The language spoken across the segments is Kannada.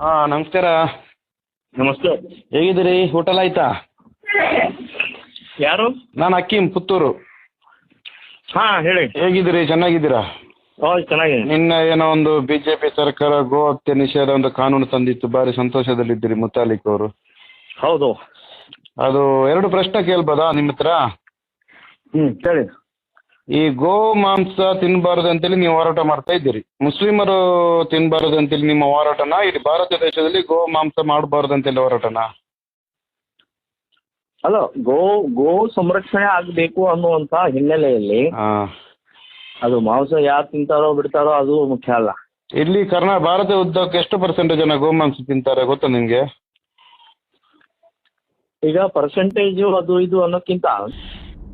ಹಾಂ ನಮಸ್ಕಾರ. ನಮಸ್ತೆ. ಹೇಗಿದ್ದೀರಿ? ಊಟ ಎಲ್ಲ ಆಯ್ತಾ? ಯಾರು? ನಾನು ಅಕ್ಕೀಮ್ ಪುತ್ತೂರು. ಹಾ ಹೇಳಿ. ಹೇಗಿದ್ದೀರಿ? ಚೆನ್ನಾಗಿದ್ದೀರಾ? ಓ ಚೆನ್ನಾಗಿದೆ ನಿನ್ನೆ ಏನೋ ಒಂದು ಬಿಜೆಪಿ ಸರ್ಕಾರ ಗೋ ಹತ್ಯೆ ನಿಷೇಧ ಒಂದು ಕಾನೂನು ತಂದಿತ್ತು. ಬಾರಿ ಸಂತೋಷದಲ್ಲಿದ್ದೀರಿ ಮುತಾಲಿಕ್ ಅವರು. ಹೌದು. ಅದು ಎರಡು ಪ್ರಶ್ನೆ ಕೇಳ್ಬೋದಾ ನಿಮ್ಮ ಹತ್ರ? ಹ್ಮ್ ಹೇಳಿ ಈ ಗೋ ಮಾಂಸ ತಿನ್ನಬಾರದು ಅಂತೇಳಿ ನೀವು ಹೋರಾಟ ಮಾಡ್ತಾ ಇದ್ದೀರಿ. ಮುಸ್ಲಿಮರು ತಿನ್ನಬಾರದು ಅಂತೇಳಿ ನಿಮ್ಮ ಹೋರಾಟನ ಇಲ್ಲಿ ಭಾರತ ದೇಶದಲ್ಲಿ ಗೋ ಮಾಂಸ ಮಾಡಬಾರದು ಅಂತೇಳಿ ಹೋರಾಟನ? ಅಲ್ಲ ಗೋ ಗೋ ಸಂರಕ್ಷಣೆ ಆಗಬೇಕು ಅನ್ನುವಂತ ಹಿನ್ನೆಲೆಯಲ್ಲಿ ಅದು ಮಾಂಸ ಯಾರು ತಿಂತಾರೋ ಬಿಡ್ತಾರೋ ಅದು ಮುಖ್ಯ ಅಲ್ಲ. ಇಲ್ಲಿ ಕರ್ನಾ ಭಾರತ ಉದ್ದಕ್ಕೆ ಎಷ್ಟು ಪರ್ಸೆಂಟ್ ಜನ ಗೋಮಾಂಸ ತಿಂತಾರೆ ಗೊತ್ತಾ ನಿಮಗೆ? ಈಗ ಪರ್ಸೆಂಟೇಜು ಅದು ಇದು ಅನ್ನೋಕ್ಕಿಂತ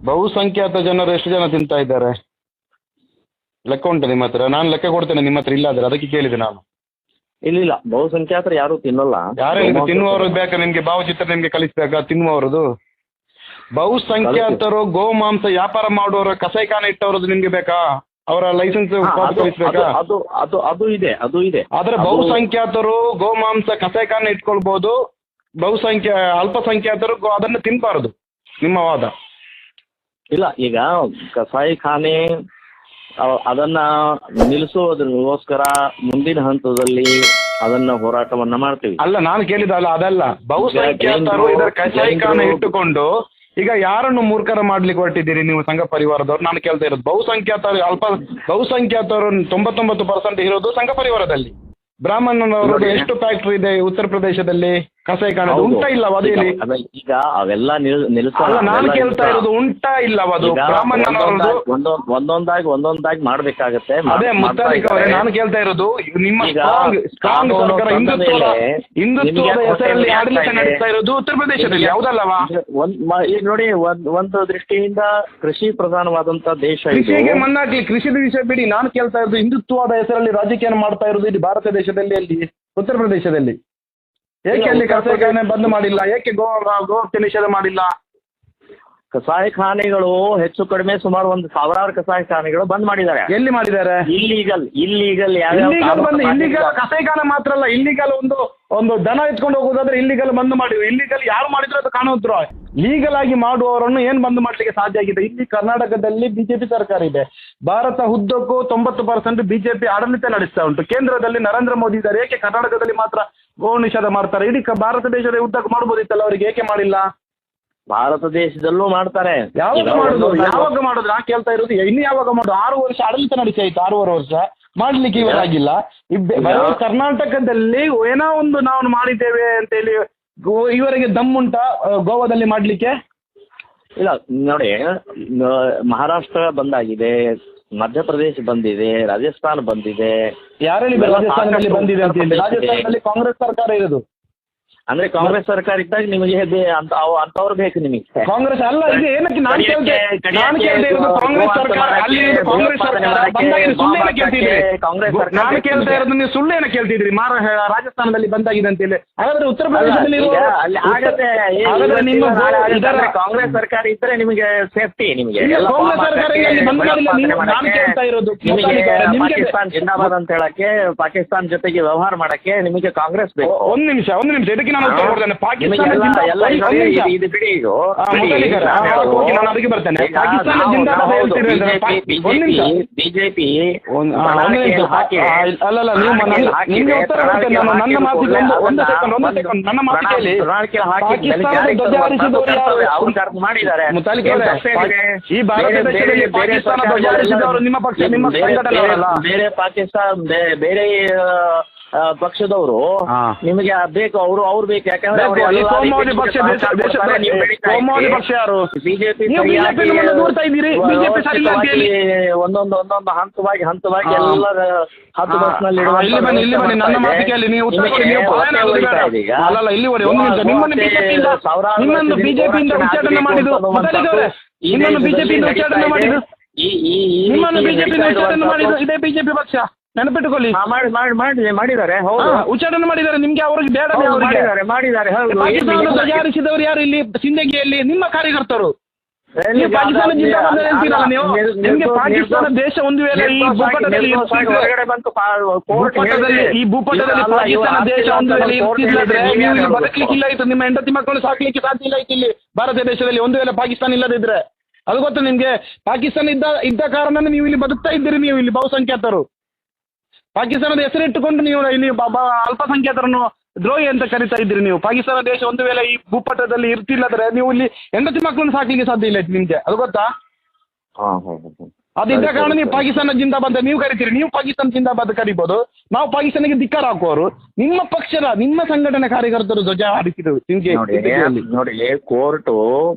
ಬಹುಸಂಖ್ಯಾತ ಜನರು ಎಷ್ಟು ಜನ ತಿಂತಾ ಇದ್ದಾರೆ? ಲೆಕ್ಕ ಉಂಟು ನಿಮ್ಮ ಹತ್ರ? ನಾನು ಲೆಕ್ಕ ಕೊಡ್ತೇನೆ ನಿಮ್ಮ ಹತ್ರ ಇಲ್ಲ ಆದರೆ ಅದಕ್ಕೆ ಕೇಳಿದೆ ನಾನು. ಇಲ್ಲಿಲ್ಲ ಬಹುಸಂಖ್ಯಾತರು ಯಾರು ತಿನ್ನಲ್ಲ. ಯಾರು ತಿನ್ನುವವರು ಬೇಕಾ ನಿಮಗೆ? ಭಾವಚಿತ್ರ ನಿಮಗೆ ಕಲಿಸ್ಬೇಕಾ? ತಿನ್ನುವವರದು? ಬಹುಸಂಖ್ಯಾತರು ಗೋಮಾಂಸ ವ್ಯಾಪಾರ ಮಾಡುವವರು ಕಸಾಯಿಖಾನೆ ಇಟ್ಟವರದು ನಿಮಗೆ ಬೇಕಾ? ಅವರ ಲೈಸೆನ್ಸ್ ಅದು- ಅದು- ಅದು ಇದೆ ಅದು ಇದೆ. ಆದ್ರೆ ಬಹುಸಂಖ್ಯಾತರು ಗೋಮಾಂಸ ಕಸಾಯಿಖಾನೆ ಇಟ್ಕೊಳ್ಬಹುದು ಬಹುಸಂಖ್ಯಾ ಅಲ್ಪಸಂಖ್ಯಾತರು ಅದನ್ನ ಅದನ್ನು ತಿನ್ನಬಾರದು ನಿಮ್ಮ ವಾದ. ಇಲ್ಲ ಈಗ ಕಸಾಯಿಖಾನೆ ಖಾನೆ ಅದನ್ನ ನಿಲ್ಲಿಸೋದ್ರಗೋಸ್ಕರ ಮುಂದಿನ ಹಂತದಲ್ಲಿ ಅದನ್ನ ಹೋರಾಟವನ್ನ ಮಾಡ್ತೀವಿ. ಅಲ್ಲ ನಾನು ಕೇಳಿದಲ್ಲ ಅದಲ್ಲ. ಬಹುಸಂಖ್ಯಾತರು ಇದರ ಕಸಾಯಿಖಾನೆ ಇಟ್ಟುಕೊಂಡು ಈಗ ಯಾರನ್ನು ಮೂರ್ಖರ ಮಾಡ್ಲಿಕ್ಕೆ ಹೊರಟಿದ್ದೀರಿ ನೀವು ಸಂಘ ಪರಿವಾರದವ್ರು? ನಾನು ಕೇಳ್ತಾ ಇರೋದು ಬಹುಸಂಖ್ಯಾತರು ಅಲ್ಪ ಬಹುಸಂಖ್ಯಾತರು ತೊಂಬತ್ತೊಂಬತ್ತು ಪರ್ಸೆಂಟ್ ಇರೋದು ಸಂಘ ಪರಿವಾರದಲ್ಲಿ. ಬ್ರಾಹ್ಮಣನವರು ಎಷ್ಟು ಫ್ಯಾಕ್ಟ್ರಿ ಇದೆ ಉತ್ತರ ಪ್ರದೇಶದಲ್ಲಿ? ಕಸಾಯಿ ಕಾಣದು ಉಂಟಾ ಇಲ್ಲವ ಅದೇ ಈಗ ಅವೆ- ಈಗ ಅವೆಲ್ಲ ನಿಲ್ ನಿಲ್ಸ ಅಲ್ಲ ನಾನು ಅವೆಲ್ಲ ಕೇಳ್ತಾ ಇರೋದು ಉಂಟಾ ಇಲ್ಲವ ಅದು? ಈಗ ಒಂದೊಂದಾಗಿ- ಒಂದೊಂದ್ ಒಂದೊಂದಾಗಿ ಒಂದೊಂದಾಗಿ ಮಾಡ್ಬೇಕಾಗತ್ತೆ ಮಾಡ್- ಅದೇ ಮಾಡ್ತಾ ಮುತ್ತಾಲಿಕ್ ಅವರೇ ಇದ್ದಾರೆ. ನಾನು ಕೇಳ್ತಾ ಇರೋದು ಈಗ ನಿಮ್ಮ ಈಗ ಸ್ಟ್ರಾಂಗ್ ಸ್ಟ್ರಾಂಗ್ ಕಾನೂನು ಸರ್ಕಾರ ತಂದ ಹಿಂದುತ್ವದ ಮೇಲೆ ಹಿಂದುತ್ವದ ನಿಮಗೆ ಹೆಸರಲ್ಲಿ ಆಡಳಿತ ಇರೋದು ಉತ್ತರ ಪ್ರದೇಶದಲ್ಲಿ ಯಾವುದಲ್ಲವಾ ಈಗ ಒಂದ್ ಮ- ಈಗ ನೋಡಿ ಒಂದ್ ಒಂದು ದೃಷ್ಟಿಯಿಂದ ಕೃಷಿ ಪ್ರಧಾನವಾದಂತ ದೇಶ ಇದು. ಕೃಷಿಗೆ ಮಣ್ಣಾಗ್ಲಿ ಕೃಷಿ ವಿಷಯ ಬಿಡಿ ನಾನು ಕೇಳ್ತಾ ಇರೋದು ಹಿಂದುತ್ವದ ಹೆಸರಲ್ಲಿ ರಾಜಕೀಯ ಮಾಡ್ತಾ ಇರೋದು ಇಲ್ಲಿ ಭಾರತ ದೇಶದಲ್ಲಿ ಅಲ್ಲಿ, ಉತ್ತರ ಪ್ರದೇಶದಲ್ಲಿ. ಏಕೆ ಅಲ್ಲಿ ಕಸಾಯಿಖಾನೆ ಬಂದ್ ಮಾಡಿಲ್ಲ? ಏಕೆ ಗೋ ಗೋ ಹತ್ಯೆ ನಿಷೇಧ ಮಾಡಿಲ್ಲ? ಕಸಾಯಿಖಾನೆಗಳು ಹೆಚ್ಚು ಕಡಿಮೆ ಸುಮಾರು ಒಂದು ಸಾವಿರಾರು ಕಸಾಯಿಖಾನೆಗಳು ಬಂದ್ ಮಾಡಿದ್ದಾರೆ. ಎಲ್ಲಿ ಮಾಡಿದ್ದಾರೆ? ಇಲ್ಲಿಗಲ್ ಇಲ್ಲೀಗಲ್ ಇಲ್ಲಿಗಲ್ ಬಂದು ಇಲ್ಲಿಗಲ್ ಕಸಾಯಿಖಾನೆ ಮಾತ್ರ ಅಲ್ಲ ಇಲ್ಲಿಗಲ್ ಒಂದು ಒಂದು ದನ ಎತ್ಕೊಂಡು ಹೋಗೋದಾದ್ರೆ ಇಲ್ಲಿಗಲ್ ಬಂದ್ ಮಾಡಿದ್ರು. ಇಲ್ಲಿಗಲ್ ಯಾರು ಮಾಡಿದ್ರು ಅದು ಕಾಣುದ್ರು ಲೀಗಲ್ ಆಗಿ ಮಾಡುವವರನ್ನು ಏನ್ ಬಂದ್ ಮಾಡ್ಲಿಕ್ಕೆ ಸಾಧ್ಯ ಆಗಿದೆ? ಇಲ್ಲಿ ಕರ್ನಾಟಕದಲ್ಲಿ ಬಿಜೆಪಿ ಸರ್ಕಾರ ಇದೆ. ಭಾರತ ಉದ್ದಕ್ಕೂ ತೊಂಬತ್ತು ಪರ್ಸೆಂಟ್ ಬಿಜೆಪಿ ಆಡಳಿತ ನಡೆಸ್ತಾ ಉಂಟು. ಕೇಂದ್ರದಲ್ಲಿ ನರೇಂದ್ರ ಮೋದಿ ಇದ್ದಾರೆ. ಏಕೆ ಕರ್ನಾಟಕದಲ್ಲಿ ಮಾತ್ರ ಗೋ ನಿಷೇಧ ಮಾಡ್ತಾರೆ? ಇಡೀ ಭಾರತ ದೇಶದ ಉದ್ದಕ್ಕೂ ಮಾಡಬಹುದಿತ್ತಲ್ಲ ಅವರಿಗೆ? ಏಕೆ ಮಾಡಿಲ್ಲ? ಭಾರತ ದೇಶದಲ್ಲೂ ಮಾಡ್ತಾರೆ. ಯಾವಾಗ ಮಾಡೋದು? ಯಾವಾಗ ಮಾಡುದು? ನಾ ಕೇಳ್ತಾ ಇರೋದು ಇನ್ನು ಯಾವಾಗ ಮಾಡುದು? ಆರು ವರ್ಷ ಆಡಳಿತ ನಡೆಸಿ ಇತ್ತು ಆರೂವರೆ ವರ್ಷ. ಮಾಡ್ಲಿಕ್ಕೆ ಇವರಾಗಿಲ್ಲ. ಕರ್ನಾಟಕದಲ್ಲಿ ಏನೋ ಒಂದು ನಾವು ಮಾಡಿದ್ದೇವೆ ಅಂತ ಹೇಳಿ ಇವರಿಗೆ ದಮ್ಮುಂಟಾ ಗೋವಾದಲ್ಲಿ ಮಾಡ್ಲಿಕ್ಕೆ? ಇಲ್ಲ ನೋಡಿ ಮಹಾರಾಷ್ಟ್ರ ಬಂದಾಗಿದೆ ಮಧ್ಯಪ್ರದೇಶ ಬಂದಿದೆ ರಾಜಸ್ಥಾನ ಬಂದಿದೆ. ಯಾರಲ್ಲಿ ರಾಜಸ್ಥಾನದಲ್ಲಿ ಬಂದಿದೆ ಅಂತ ಹೇಳಿ? ರಾಜಸ್ಥಾನದಲ್ಲಿ ಕಾಂಗ್ರೆಸ್ ಸರ್ಕಾರ ಇರೋದು. ಅಂದ್ರೆ ಕಾಂಗ್ರೆಸ್ ಸರ್ಕಾರ ಇದ್ದಾಗ ನಿಮಗೆ ಬೇ- ಅಂತ ಅವ್- ಅಂತವ್ರು ಬೇಕು ನಿಮಗೆ. ಕಾಂಗ್ರೆಸ್ ಅಲ್ಲ ಇದು ಏನಕ್ಕೆ ನಾನು ಇರೋದು ಕಾಂಗ್ರೆಸ್ ಸರ್ಕಾರ ಅಲ್ಲಿ ಇರೋದು ಕಾಂಗ್ರೆಸ್ ಸರ್ಕಾರ. ಮಾಡಕ್ಕೆ, ಬಂದಾಗ ನೀವು ಸುಳ್ಳೇನ ಬಾಂಬ್ ಕೇಳ್ತಿದ್ರಿ ಕಾಂಗ್ರೆಸ್ ಸರ್ಕಾರ ನಾನು ಕೇಳ್ತಾ ಇರೋದು ನೀವು ಸುಳ್ಳೇನ ಕೇಳ್ತಿದ್ರಿ ಮಾರ ರಾಜಸ್ಥಾನದಲ್ಲಿ ಬಂದಾಗಿದೆ ಅಂತ ಹೇಳಿ ಹಾಗಾದ್ರೆ ಉತ್ತರ ಪ್ರದೇಶದಲ್ಲಿ ಈಗ ಇರುವ- ಅಲ್ಲಿ ಆಗತ್ತೆ. ಏ, ಹಾಗಾದ್ರೆ ನಿಮ್ಮ ಇವತ್ತಿನ ನಾಳೆ ಆಗತ್ತೆ ಇದರ ಅಂದ್ರೆ ಕಾಂಗ್ರೆಸ್ ಸರ್ಕಾರ ಇದ್ರೆ ನಿಮಗೆ ಸೇಫ್ಟಿ ನಿಮಗೆ. ಇಲ್ಲ, ಎಲ್ಲ ಕಾಂಗ್ರೆಸ್ ಬಾಂಬ್ ಸರ್ಕಾರ ಹಾಕಕ್ಕೆ, ಇಲ್ಲಿ ಬಂದ್ ಮಾಡಿಲ್ಲ. ಭಯೋತ್ಪಾದನೆ ನೀವು- ನಾನು ಮಾಡಕ್ಕೆ, ಕೇಳ್ತಾ ಇರೋದು. ನಿಮಗೆ ಪಾಕಿಸ್ತಾನ್ ಜಿಂದಾಬಾದ್ ಅಂತ ಹೇಳಕ್ಕೆ ಪಾಕಿಸ್ತಾನ್ ಜೊತೆಗೆ ವ್ಯವಹಾರ ಮಾಡಕ್ಕೆ ನಿಮಗೆ ಕಾಂಗ್ರೆಸ್ ಬೇಕು. ಒಂದು ನಿಮಿಷ ಒಂದು ನಿಮಿಷ. ಇದಕ್ಕೆ ನಾನು ಉತ್ತರ ಕೊಡ್ತೇನೆ ಪಾಕಿಸ್ತಾನ. ಇದು- ಬಿಡಿ ಇದು. ನಾನು ಅದಕ್ಕೆ ಬರ್ತೇನೆ. ಪಾಕಿಸ್ತಾನ ಜಿಂದಾಬಾದ್. ಬಿಜೆಪಿ ಅಲ್ಲಲ್ಲ ನೀವು ನನ್ನ- ನಿಮ್ಗೆ ಉತ್ತರ ಕೊಡ್ತೇನೆ. ನಾನು ನನ್ನ ಮಾತಿಗೆ ಒಂದು ಒಂದು ಸೆಕೆಂಡ್ ಒಂದು ಸೆಕೆಂಡ್ ನನ್ನ ಮಾತು ಕೇಳಿ. ಪಾಕಿಸ್ತಾನದ ಧ್ವಜ ಹಾರಿಸಿದವರು ಯಾರು? ಮಾಡಿದ್ದಾರೆ. ಈ ಭಾರತ ದೇಶದಲ್ಲಿ ಪಾಕಿಸ್ತಾನ ಧ್ವಜ ನಿಮ್ಮ ಪಕ್ಷ ನಿಮ್ಮ ಸಂಘಟನೆಯವರಲ್ಲ. ಬೇರೆ ಪಾಕಿಸ್ತಾನ ಬೇರೆ ಆ, ಪಕ್ಷದವರು ಹಾ. ನಿಮಗೆ ಬೇಕು ಅವರು ಅವ್ರು ಬೇಕು. ಯಾಕಂದ್ರೆ ಬೇಕು, ಅವ್ರು ಈ ಎಲ್ಲ ಕೋಮುವಾದಿ ಪಕ್ಷ ದೇಶ ಬಿಜೆಪಿ ನೀವು ಬೆಳೀತಾ ಕೋಮುವಾದಿ ಪಕ್ಷ ಯಾರು? ಬಿಜೆಪಿ ನೀವು BJP ಯನ್ನು ಮುಂದೆ ದೂರ್ತಾ ಇದ್ದೀರಿ. BJP ಸರಿ ಇಲ್ಲ ಅಂತ ಹೇಳಿ. ಒಂದೊಂದು ಒಂದೊಂದು ಹಂತವಾಗಿ ಹಂತವಾಗಿ ಹಾ. ಎಲ್ಲರ ಹತ್ತು ಹಾ. ಬಸ್ನಲ್ಲಿ ಹಾ, ಇಲ್ಲಿ ಬನ್ನಿ ಇಲ್ಲಿ ಬನ್ನಿ. ನನ್ನ ಮಾತು ಕೇಳಿ. ನೀವು ಉತ್ತರ ಕೊಡಿ. ನೀವು ಭಯನ ಆಗೋದು ಬೇಡ. ಅಲ್ಲಲ್ಲ ಇಲ್ಲಿ ಬನ್ನಿ ಒಂದು ನಿಮಿಷ. ನಿಮ್ಮನ್ನು ಬಿಜೆಪಿಯಿಂದ ನಿಮ್ಮನ್ನು ಬಿಜೆಪಿಯಿಂದ ಉಚ್ಚಾಟನೆ ಮಾಡಿದ್ದು ಮುತಾಲಿಕ್ ಅವರೇ. ಮಾಡಿದ್ರು ಬಿಜೆಪಿಯಿಂದ ಉಚ್ಚಾಟನೆ ಮಾಡಿದ್ದು. ನಿಮ್ಮನ್ನು ಬಿಜೆಪಿಯಿಂದ ಉಚ್ಚಾಟನೆ ಮಾಡಿದ್ದು ಇದೇ ಬಿಜೆಪಿ ಪಕ್ಷ. ನೆನಪಿಟ್ಟುಕೊಳ್ಳಿ ಮಾಡಿ ಮಾಡಿ ಮಾಡಿ ಮಾಡಿದ್ದಾರೆ ಹೌದು. ಹಾ, ಉಚ್ಚಾಟನೆ ಮಾಡಿದ್ದಾರೆ. ನಿಮ್ಗೆ ಅವ್ರಿಗೆ ಬೇಡ ಮಾಡಿದ್ದಾರೆ ಮಾಡಿದ್ದಾರೆ ಇಲ್ಲಿ- ಯಾರು ಇಲ್ಲಿ ಸಿಂದಗಿಯಲ್ಲಿ ನಿಮ್ಮ ಕಾರ್ಯಕರ್ತರು. ಪಾಕಿಸ್ತಾನ ದೇಶ ಒಂದು ವೇಳೆ ಈ ಭೂಪಟದಲ್ಲಿ. ಈ ಭೂಪಟದಲ್ಲಿ ಪಾಕಿಸ್ತಾನ ದೇಶ ಒಂದು ವೇಳೆ ಇರ್ತಿದ್ರೆ ನೀವು ಇಲ್ಲಿ ನೀವೇ ಬದುಕಲಿಕ್ಕಿಲ್ಲ ಇತ್ತು ನಿಮ್ಮ ಹೆಂಡತಿ ಮಕ್ಕಳು ಸಾಕ್ಲಿಕ್ಕೆ ಸಾಧ್ಯ ಇಲ್ಲ ಇತ್ತು ಇಲ್ಲಿ. ಭಾರತ ದೇಶದಲ್ಲಿ ಒಂದು ವೇಳೆ ಪಾಕಿಸ್ತಾನ ಇಲ್ಲದಿದ್ರೆ. ಅದು ಗೊತ್ತು ನಿಮ್ಗೆ? ಪಾಕಿಸ್ತಾನ ಇದ್ದ ಇದ್ದ ಕಾರಣ ನೀವು ಇಲ್ಲಿ ಬದುಕ್ತಾ ಇದ್ದೀರಿ ನೀವು ಇಲ್ಲಿ ಬಹುಸಂಖ್ಯಾತರು. ಪಾಕಿಸ್ತಾನದ ಹೆಸರಿಟ್ಟುಕೊಂಡು ನೀವು ಇಲ್ಲಿ ಅಲ್ಪಸಂಖ್ಯಾತರನ್ನು ದ್ರೋಹಿ ಅಂತ ಕರಿತಾ ಇದ್ದೀರಿ ನೀವು. ಪಾಕಿಸ್ತಾನ ದೇಶ ಒಂದು ವೇಳೆ ಈ ಭೂಪಟದಲ್ಲಿ ಇರ್ತಿಲ್ಲದ್ರೆ ನೀವು ಇಲ್ಲಿ ಹೆಂಡತಿ ಮಕ್ಕಳನ್ನು ಸಾಕ್ಲಿಕ್ಕೆ ಸಾಧ್ಯ ಇಲ್ಲ ನಿಮ್ಗೆ. ಅದು ಗೊತ್ತಾ. ಅದಿದ್ದ ಕಾರಣ ನೀವು. ಪಾಕಿಸ್ತಾನ ಜಿಂದಾಬಾದ್ ಬಂದ ನೀವು ಕರಿತೀರಿ. ನೀವು ಪಾಕಿಸ್ತಾನ ಜಿಂದಾಬಾದ್ ಕರಿಬೋದು. ನಾವು ಪಾಕಿಸ್ತಾನಕ್ಕೆ ಧಿಕ್ಕಾರ ಹಾಕುವವರು. ನಿಮ್ಮ ಪಕ್ಷದ ನಿಮ್ಮ ಸಂಘಟನೆ ಕಾರ್ಯಕರ್ತರು ಧ್ವಜ ಹಾರಿಸಿದ್ರು. ನೋಡಿ. ನೋಡಿ ಕೋರ್ಟ್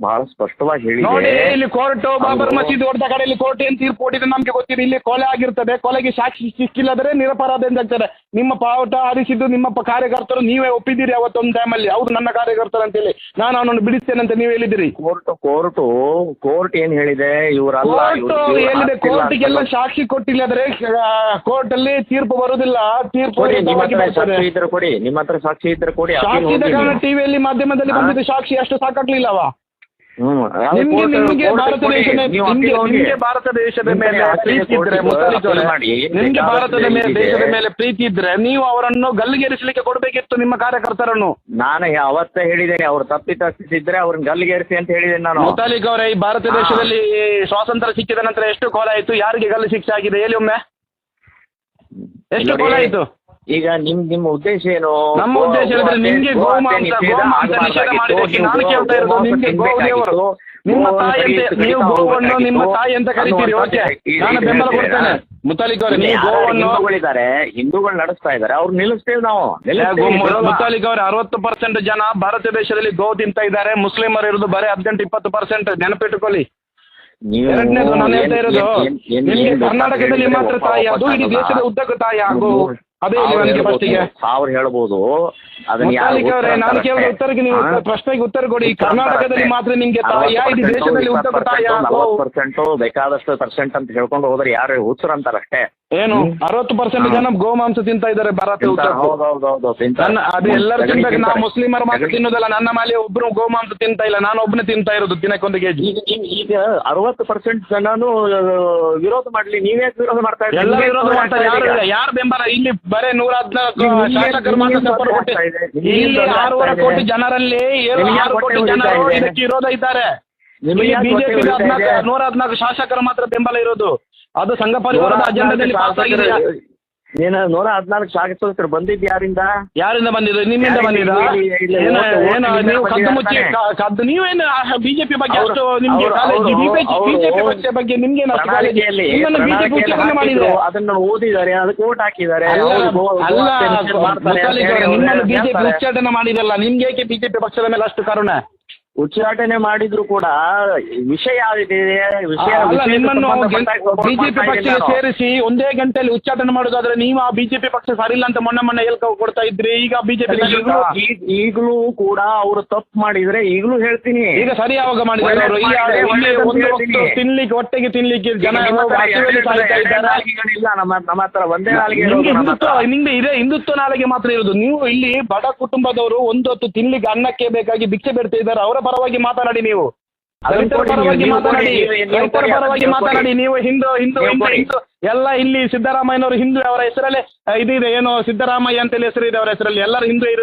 ಬಹಳ ಸ್ಪಷ್ಟವಾಗಿ ನೋಡಿ ಹೇಳಿದೆ ಇಲ್ಲಿ ಕೋರ್ಟ್ ಬಾಬರ್ ಮಸೀದ್ ಹೊಡೆದ ಕಡೆಯಲ್ಲಿ ಕೋರ್ಟ್ ಏನ್ ತೀರ್ಪು ಕೊಟ್ಟಿದೆ ನಮ್ಗೆ ಗೊತ್ತಿದೆ ಇಲ್ಲಿ ಕೊಲೆ ಆಗಿರ್ತದೆ. ಕೊಲೆಗೆ ಸಾಕ್ಷಿ ಸಿಕ್ಕಿಲ್ಲದ್ರೆ ನಿರಪರಾಧ ಎಂದಾಗ್ತಾರೆ ನಿಮ್ಮ ಪಾವಟ ಹಾರಿಸಿದ್ದು ನಿಮ್ಮ ಕಾರ್ಯಕರ್ತರು ನೀವೇ ಒಪ್ಪಿದ್ದೀರಿ ಅವತ್ತೊಂದು ಟೈಮಲ್ಲಿ ಅವ್ರು ನನ್ನ ಕಾರ್ಯಕರ್ತರು ಅಂತೇಳಿ ನಾನು ಅವನನ್ನು ಬಿಡಿಸ್ತೇನೆ ಅಂತ ನೀವು ಹೇಳಿದಿರಿ ಕೋರ್ಟ್ ಕೋರ್ಟ್ ಕೋರ್ಟ್ ಏನ್ ಹೇಳಿದೆ? ಇವರಲ್ಲ ಹೇಳಿದೆ ಕೋರ್ಟ್ಗೆಲ್ಲ ಸಾಕ್ಷಿ ಕೊಟ್ಟಿಲ್ಲದ್ರೆ ಕೋರ್ಟ್ ಅಲ್ಲಿ ತೀರ್ಪು ಬರುದಿಲ್ಲ ತೀರ್ಪು ಕೊಡಿ ನಿಮ್ಮ ಹತ್ರ ಸಾಕ್ಷಿ ಇದ್ರೆ ಕೊಡಿ. ನಿಮ್ಮ ಹತ್ರ ಸಾಕ್ಷಿ ಇದ್ರೆ ಕೊಡಿ. ಸಾಕ್ಷಿ. ಟಿವಿಯಲ್ಲಿ ಮಾಧ್ಯಮದಲ್ಲಿ ಬಂದಿದ್ದ ಸಾಕ್ಷಿ ಅಷ್ಟು ಸಾಕಾಗ್ಲಿಲ್ಲವಾ? ನಿಮ್ಗೆ ಭಾರತ ದೇಶದ ಮೇಲೆ ಪ್ರೀತಿ ಇದ್ರೆ. ನಿಮ್ಗೆ ಭಾರತದ ಮೇಲೆ ದೇಶದ ಮೇಲೆ ಪ್ರೀತಿ ಇದ್ರೆ ನೀವು ಅವರನ್ನು ಗಲ್ಲಿಗೇರಿಸಲಿಕ್ಕೆ ಕೊಡಬೇಕಿತ್ತು ನಿಮ್ಮ ಕಾರ್ಯಕರ್ತರನ್ನು. ನಾನು ಅವತ್ತೇ ಹೇಳಿದ್ದೇನೆ ಅವ್ರು ತಪ್ಪಿ ತಪ್ಪಿಸಿದ್ರೆ ಅವ್ರನ್ನ ಗಲ್ಲಿಗೇರಿಸಿ ಅಂತ ಹೇಳಿದ್ದೇನೆ ನಾನು. ಮುತಾಲಿಕ್ ಅವರೇ ಈ ಭಾರತ ದೇಶದಲ್ಲಿ ಸ್ವಾತಂತ್ರ್ಯ ಸಿಕ್ಕಿದ ನಂತರ ಎಷ್ಟು ಕೋಲ ಆಯ್ತು? ಯಾರಿಗೆ ಗಲ್ಲು ಶಿಕ್ಷೆ ಆಗಿದೆ? ಹೇಳಿ ಒಮ್ಮೆ. ಎಷ್ಟು ಕೊಲೆ ಆಯ್ತು? ಈಗ ನಿಮ್ ನಿಮ್ಮ ಉದ್ದೇಶ ಏನು? ನಮ್ಮ ಉದ್ದೇಶ ಹೇಳಿದ್ರೆ ನಿಮ್ಗೆ ಗೋಮಾಂಸ ನಿಷೇಧ ಗೋಮಾಂಸ ನಿಷೇಧ ಮಾಡಿದ್ದಕ್ಕೆ ನಾನು ಕೇಳ್ತಾ ಇರೋದು ಗೋಮಾಂಸ ನಿಮ್ಗೆ ಗೋದೇವರು ನಿಮ್ಮ ತಾಯಿ ಅಂತ ನೀವು ಗೋವನ್ನು ನಿಮ್ಮ. ತಾಯಿ ಅಂತ ಕರಿತೀರಿ ಓಕೆ? ನಾನು ಬೆಂಬಲ ಕೊಡ್ತೇನೆ. ಮುತಾಲಿಕ್ ಅವರೇ ನೀವು ಗೋವನ್ನು ಹಿಂದೂಗಳಿದ್ದಾರೆ. ಹಿಂದೂಗಳು ನಡೆಸ್ತಾ ಇದ್ದಾರೆ. ಅವ್ರು ನಿಲ್ಲಿಸ್ತೇವೆ ನಾವು. ಮುತಾಲಿಕ್ ಅವರೇ ಅರವತ್ತು ಪರ್ಸೆಂಟ್ ಜನ ಭಾರತ ದೇಶದಲ್ಲಿ ಗೋ ತಿಂತಾ ಇದ್ದಾರೆ. ಮುಸ್ಲಿಮರು ಇರೋದು ಬರೀ ಹದಿನೆಂಟು ಇಪ್ಪತ್ತು ಪರ್ಸೆಂಟ್. ನೆನಪಿಟ್ಟುಕೊಳ್ಳಿ ಎರಡನೇದು ನಾನು ಹೇಳ್ತಾ ಇರೋದು ಕರ್ನಾಟಕದಲ್ಲಿ ಮಾತ್ರ ತಾಯಿ ಅದು ಇಡೀ ದೇಶದ ಉದ್ದಕ್ಕೂ ತಾಯಿ ಆಗು ಅದೇ ಸಾವಿರ ಹೇಳ್ಬೋದು, ನಾನು ಕೇಳಿದ ಉತ್ತರಕ್ಕೆ ನೀವು ಪ್ರಶ್ನೆಗೆ ಉತ್ತರ ಕೊಡಿ. ಕರ್ನಾಟಕದಲ್ಲಿ ಮಾತ್ರ ನಿಮ್ಗೆ ಬೇಕಾದಷ್ಟು ಪರ್ಸೆಂಟ್ ಅಂತ ಹೇಳ್ಕೊಂಡು ಹೋದ್ರೆ ಯಾರು ಹುಚ್ಚರು ಅಂತಾರಷ್ಟೇ. ಏನು? ಅರವತ್ತು ಪರ್ಸೆಂಟ್ ಜನ ಗೋಮಾಂಸ ತಿಂತ ಇದ್ದಾರೆ ಭಾರತ ನನ್ನ ಅದು ಎಲ್ಲರೂ ತಿನ್ಬೇಕು ನಾವು ಮುಸ್ಲಿಮರು ಮಾತ್ರ ತಿನ್ನೋದಲ್ಲ ನನ್ನ ಮಾಲಿ ಒಬ್ರು ಗೋಮಾಂಸ ತಿಂತ ಇಲ್ಲ ನಾನು ಒಬ್ಬನೇ ತಿಂತ ಇರೋದು ದಿನಕ್ಕೊಂದು ಕೆಜಿ. ಈಗ ಅರವತ್ತು ಪರ್ಸೆಂಟ್ ಜನನು ವಿರೋಧ ಮಾಡ್ಲಿ ನೀವೇ ವಿರೋಧ ಮಾಡ್ತಾ ಇದ್ದೀರಿ? ಎಲ್ಲ ವಿರೋಧ ಮಾಡ್ತಾರೆ ಯಾರು ಇಲ್ಲ ಯಾರು ಬೆಂಬಲ? ಇಲ್ಲಿ ಬರೇ ನೂರ ಹದಿನಾಲ್ಕು ಶಾಸಕರು ಮಾತ್ರ ಸಪೋರ್ಟ್ ಕೊಟ್ಟು ಇಲ್ಲಿ ಆರೂವರೆ ಕೋಟಿ ಜನರಲ್ಲಿ ಏಳು ಆರು ಕೋಟಿ ಜನರು ಇದಕ್ಕೆ ವಿರೋಧ ಇದ್ದಾರೆ. ಬಿಜೆಪಿ ನೂರ ಹದಿನಾಲ್ಕು ಶಾಸಕರು ಮಾತ್ರ ಬೆಂಬಲ ಇರೋದು. ಅದು ಸಂಘ ಪರಿವಾರದ ಅಜೆಂಡಾದಲ್ಲಿ ಪಾಸ್ ಆಗಿದೆ ನೀನು ನೂರ ಹದಿನಾಲ್ಕು ಶಾಸಕರು ಬಂದಿದ್ದು ಯಾರಿಂದ? ಯಾರಿಂದ ಬಂದಿದ್ರು ನಿಮ್ಮಿಂದ ಬಂದಿದ್ರು ಬಂದಿದ ಇಲ್ಲಿ- ಇಲ್ಲಿ ಏನು ಓಟ್- ಏನು ಓಟಿನಿಂದ ನೀವು ಕದ್ದು ಮುಚ್ಚಿ ಕದ್ದು ನೀವೇನು ಬಿಜೆಪಿ ಬಗ್ಗೆ ಅಷ್ಟು ನಿಮ್ಗೆ ಕಾಲೇಜ್ ಬಿಜೆಪಿ ಪಕ್ಷ ಬಗ್ಗೆ ನಿಮ್ಗೆ ಬಿಜೆಪಿ ಅದನ್ನ ಓದಿದ್ದಾರೆ ಅದಕ್ಕೆ ಓಟ್ ಹಾಕಿದ್ದಾರೆ ಅಲ್ಲ ನಿಮ್ಮನ್ನು ಬಿಜೆಪಿ. ಉಚ್ಚಾಟನೆ ಮಾಡಿದಲ್ಲ ನಿಮ್ಗೆ ಏಕೆ ಬಿಜೆಪಿ ಪಕ್ಷದ ಮೇಲೆ ಅಷ್ಟು ಕರುಣೆ? ಉಚ್ಚಾಟನೆ ಮಾಡಿದ್ರು ಕೂಡ ವಿಷಯ ಯಾವ್ದಿದೆ? ವಿಷಯ ನಿಮ್ಮನ್ನು ಬಿಜೆಪಿ ಪಕ್ಷಕ್ಕೆ ಸೇರಿಸಿ ಒಂದೇ ಗಂಟೆಯಲ್ಲಿ ಉಚ್ಚಾಟನೆ ಮಾಡೋದಾದ್ರೆ ನೀವು ಆ ಬಿಜೆಪಿ ಪಕ್ಷ ಸರಿಯಿಲ್ಲ ಅಂತ ಮೊನ್ನೆ ಮೊನ್ನೆ ಹೇಳ್ಕೊ ಕೊಡ್ತಾ ಇದ್ರಿ. ಈಗ ಬಿಜೆಪಿ ಈಗಲೂ ಕೂಡ ಅವರು ತಪ್ಪು ಮಾಡಿದ್ರೆ ಈಗಲೂ ಹೇಳ್ತೀನಿ. ಈಗ ಸರಿ ಯಾವಾಗ ಮಾಡಿದ್ರೆ ಇಲ್ಲಿ ಮಾಡಿದ್ದಾರೆ. ತಿನ್ಲಿಕ್ಕೆ ಹೊಟ್ಟೆಗೆ ತಿನ್ಲಿಕ್ಕೆ ಜನ ನಾಲಿಗೆಗಳಿಲ್ಲ. ನಮ್ಮ ನಮ್ಮ ಹತ್ರ ಒಂದೇ ನಾಲಿಗೆ ಹಿಂದುತ್ವ. ನಿಮ್ಗೆ ಇದೆ ಹಿಂದುತ್ವ ನಾಲಿಗೆ ಮಾತ್ರ ಇರೋದು. ನೀವು ಇಲ್ಲಿ ಬಡ ಕುಟುಂಬದವರು ಒಂದು ಹೊತ್ತು ತಿನ್ಲಿಕ್ಕೆ ಅನ್ನಕ್ಕೆ ಬೇಕಾಗಿ ಭಿಕ್ಷೆ ಬಿಡ್ತಾ ಇದ್ದಾರೆ. ಅವರ ಪರವಾಗಿ ಮಾತಾಡಿ ನೀವು. ರೈತರ ಪರವಾಗಿ ನೀವು ಮಾತನಾಡಿ. ನೀವು- ರೈತರ ಪರವಾಗಿ ಮಾತನಾಡಿ. ನೀವು ಹಿಂದೂ ಹಿಂದೂ ಹಿಂದೂ. ಎಲ್ಲ ಇಲ್ಲಿ ಸಿದ್ದರಾಮಯ್ಯನವರು ಹಿಂದೂ ಅವರ ಹೆಸರಲ್ಲೇ ಇದಿದೆ ಏನು ಸಿದ್ದರಾಮಯ್ಯ ಅಂತೇಳಿ ಹೆಸರು ಇದೆ ಅವರ ಹೆಸರಲ್ಲಿ. ಎಲ್ಲರೂ ಹಿಂದೂ